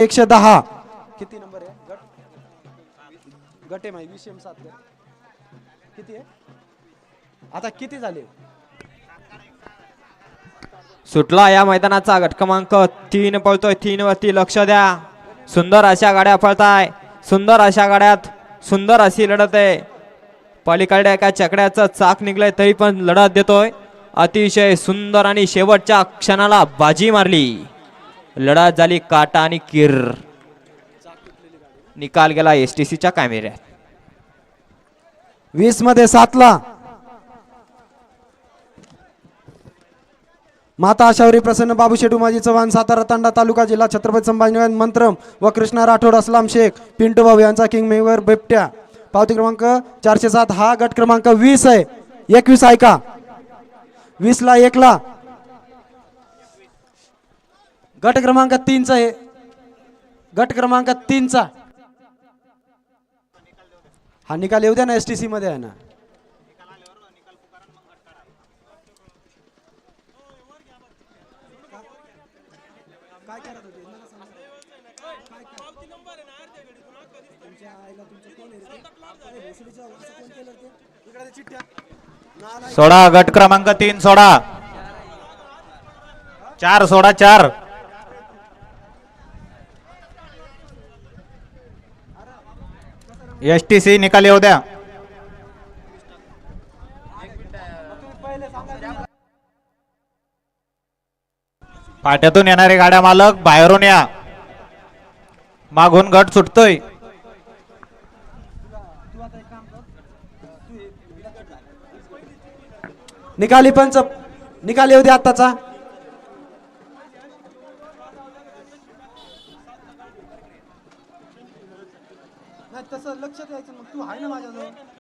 एकशे दहा. किती नंबर आहे? गट? गट माहिती वीस एम सात? किती आहे? आता किती झाले? सुटला या मैदानाचा गट क्रमांक तीन पळतोय तीन वरती. लक्ष द्या. सुंदर अशा गाड्या पळताय. सुंदर अशा गाड्यात सुंदर अशी लढत आहे. पलीकडे एका चकड्याचं चाक निघलंय तरी पण लढत देतोय. अतिशय सुंदर आणि शेवटच्या क्षणाला बाजी मारली. लढा झाली काटा आणि किर. निकाल गेला एस टी सीच्या कॅमेऱ्यात. वीसमध्ये सातला. माता आशावरी प्रसन्न बाबू शेटू माजी चव्हाण सातारा तांडा तालुका जिल्हा छत्रपती संभाजीनगर मंत्रम व कृष्णा राठोड असलाम शेख पिंटू भाऊ यांचा किंग मेवर बिबट्या. पावती क्रमांक चारशे सात हा गट क्रमांक वीस आहे. एकवीस ऐका वीस ला एकला. गट क्रमांक तीनचा आहे. गट क्रमांक तीनचा. हा निकाल येऊ द्या ना एस टी सी मध्ये आहे ना. सोडा गट क्रमांक तीन सोडा. चार सोडा चार. एस टी सी निकाली येऊ द्या पाट्यातून येणारे गाड्या मालक बाहेरून या. मागून गट सुटतोय. निकाली पंच. निकाली येऊ द्या नाही तसं लक्ष द्यायचं मग तू आहे ना माझ्याजवळ.